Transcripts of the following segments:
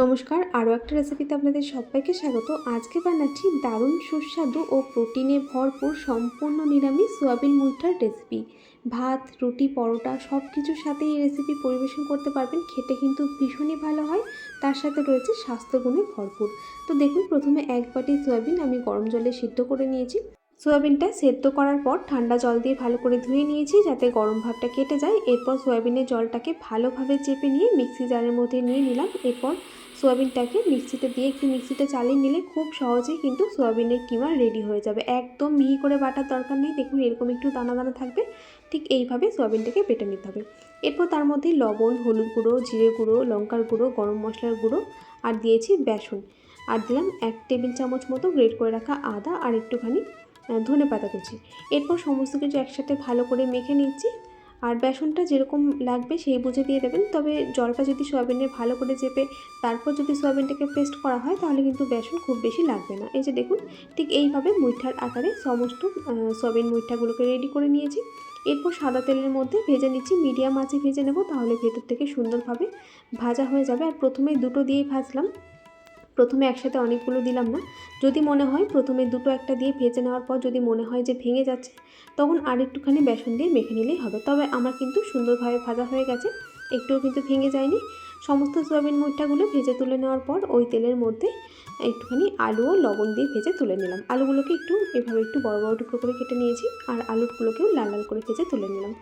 নমস্কার, আরও একটা রেসিপিতে আপনাদের সবাইকে স্বাগত। আজকে বানাচ্ছি দারুণ সুস্বাদু ও প্রোটিনে ভরপুর সম্পূর্ণ নিরামিষ সোয়াবিন মুঠার রেসিপি ভাত, রুটি, পরোটা সব কিছুর সাথে এই রেসিপি পরিবেশন করতে পারবেন। খেতে কিন্তু ভীষণই ভালো হয়। তার সাথে রয়েছে স্বাস্থ্যগুণে ভরপুর। তো দেখুন, প্রথমে এক বাটি সোয়াবিন আমি গরম জলে সিদ্ধ করে নিয়েছি। সোয়াবিনটা সেদ্ধ করার পর ঠান্ডা জল দিয়ে ভালো করে ধুয়ে নিয়েছি যাতে গরম ভাবটা কেটে যায়। এরপর সোয়াবিনের জলটাকে ভালোভাবে চেপে নিয়ে মিক্সি জারের মধ্যে নিয়ে নিলাম। এরপর সোয়াবিনটাকে মিক্সিতে দিয়ে একটু মিক্সিতে চালিয়ে নিলে খুব সহজেই কিন্তু সোয়াবিনের কিমা রেডি হয়ে যাবে। একদম মিহি করে বাটার দরকার নেই। দেখুন, এরকম একটু দানা দানা থাকবে। ঠিক এইভাবে সোয়াবিনটাকে বেটে নিতে হবে। এরপর তার মধ্যে লবণ, হলুদ গুঁড়ো, জিরে গুঁড়ো, লঙ্কার গুঁড়ো, গরম মশলার গুঁড়ো আর দিয়েছি বেসন। আর দিলাম এক টেবিল চামচ মতো গ্রেট করে রাখা আদা আর একটুখানি ধনে পাতা কুচি। এরপর সমস্ত কিছু একসাথে ভালো করে মেখে নিচ্ছি। আর বেসনটা যেরকম লাগবে সেই বুঝে দিয়ে দেবেন। তবে জলটা যদি সয়াবিনের ভালো করে চেপে তারপর যদি সয়াবিনটাকে পেস্ট করা হয় তাহলে কিন্তু বেসন খুব বেশি লাগবে না। এই যে দেখুন, ঠিক এইভাবে মুইঠার আকারে সমস্ত সয়াবিন মুইঠাগুলোকে রেডি করে নিয়েছি। এরপর সাদা তেলের মধ্যে ভেজে নিচ্ছি। মিডিয়াম আঁচে ভেজে নেব, তাহলে ভেতর থেকে সুন্দরভাবে ভাজা হয়ে যাবে। আর প্রথমে দুটো দিয়েই ভাজলাম। প্রথমে একসাথে অনেকগুলো দিলাম না। যদি মনে হয় প্রথমে দুটো একটা দিয়ে ভেজে নেওয়ার পর যদি মনে হয় যে ভেঙে যাচ্ছে, তখন আর একটুখানি বেসন দিয়ে মেখে নিলেই হবে। তবে আমার কিন্তু সুন্দরভাবে ভাজা হয়ে গেছে, একটুও কিন্তু ভেঙে যায়নি। সমস্ত সয়াবিন মুঠাগুলো ভেজে তুলে নেওয়ার পর ওই তেলের মধ্যে একটুখানি আলু ও লবণ দিয়ে ভেজে তুলে নিলাম। আলুগুলোকে একটু এভাবে একটু বড় বড় টুকরো করে কেটে নিয়েছি, আর আলুগুলোকেও লাল লাল করে ভেজে তুলে নিলাম।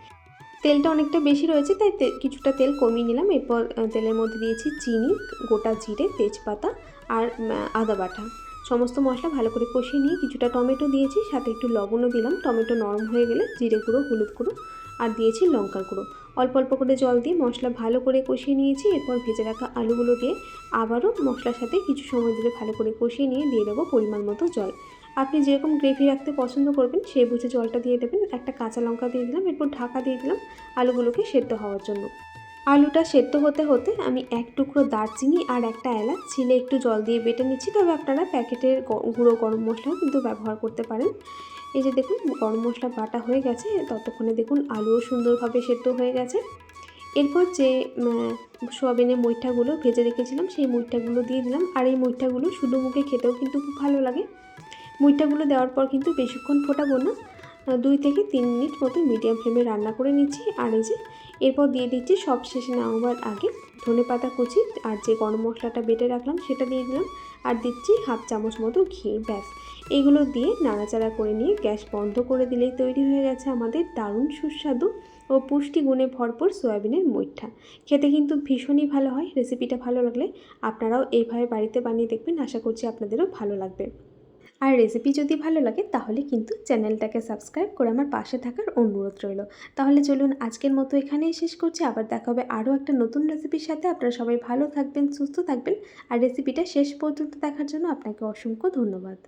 তেলটা অনেকটা বেশি রয়েছে, তাই কিছুটা তেল কমিয়ে নিলাম। এরপর তেলের মধ্যে দিয়েছি চিনি, গোটা জিরে, তেজপাতা আর আদা বাটা। সমস্ত মশলা ভালো করে কষিয়ে নিয়ে কিছুটা টমেটো দিয়েছি, সাথে একটু লবণও দিলাম। টমেটো নরম হয়ে গেলে জিরে গুঁড়ো, হলুদ গুঁড়ো আর দিয়েছি লঙ্কার গুঁড়ো। অল্প অল্প করে জল দিয়ে মশলা ভালো করে কষিয়ে নিয়েছি। এরপর ভেজে রাখা আলুগুলো দিয়ে আবারও মশলার সাথে কিছু সময় ধরে ভালো করে কষিয়ে নিয়ে দিয়ে দেবো পরিমাণ মতো জল। আপনি যেরকম গ্রেভি রাখতে পছন্দ করবেন, সেই বুঝে জলটা দিয়ে দেবেন, একটা কাঁচা লঙ্কা দিয়ে দিলাম, এরপর ঢাকা দিয়ে দিলাম আলুগুলোকে সেদ্ধ হওয়ার জন্য। আলুটা সেদ্ধ হতে হতে আমি এক টুকরো দারচিনি আর একটা এলাচ, ছিলে একটু জল দিয়ে বেটে নিচ্ছি। তবে আপনারা প্যাকেটের গুঁড়ো গরম মশলাও কিন্তু ব্যবহার করতে পারেন। এই যে দেখুন, গরম মশলা বাটা হয়ে গেছে, ততক্ষণে দেখুন আলুও সুন্দরভাবে সেদ্ধ হয়ে গেছে। এরপর যে সোয়াবিনের মুইঠাগুলো ভেজে রেখেছিলাম, সেই মুইঠাগুলো দিয়ে দিলাম। আর এই মুইঠাগুলো শুধু মুখে খেতেও কিন্তু খুব ভালো লাগে। মুইঠাগুলো দেওয়ার পর কিন্তু বেশিক্ষণ ফোটাবো না। দুই থেকে তিন মিনিট মতো মিডিয়াম ফ্লেমে রান্না করে নিচ্ছি। আর এই যে, এরপর দিয়ে দিচ্ছি সব শেষে নামাবার আগে ধনে পাতা কুচি আর যে গরম মশলাটা বেটে রাখলাম সেটা দিয়ে দিলাম। আর দিচ্ছি হাফ চামচ মতো ঘি, ব্যাস। এগুলো দিয়ে নাড়াচাড়া করে নিয়ে গ্যাস বন্ধ করে দিলেই তৈরি হয়ে গেছে আমাদের দারুণ সুস্বাদু ও পুষ্টিগুণে ভরপুর সয়াবিনের মৈঠা খেতে কিন্তু ভীষণই ভালো হয় রেসিপিটা ভালো লাগলে আপনারাও এইভাবে বাড়িতে বানিয়ে দেখবেন। আশা করছি আপনাদেরও ভালো লাগবে। আর রেসিপি যদি ভালো লাগে, তাহলে কিন্তু চ্যানেলটাকে সাবস্ক্রাইব করে আমার পাশে থাকার অনুরোধ রইল। তাহলে চলুন আজকের মতো এখানেই শেষ করছি। আবার দেখা হবে আরও একটা নতুন রেসিপির সাথে। আপনারা সবাই ভালো থাকবেন, সুস্থ থাকবেন। আর রেসিপিটা শেষ পর্যন্ত দেখার জন্য আপনাকে অসংখ্য ধন্যবাদ।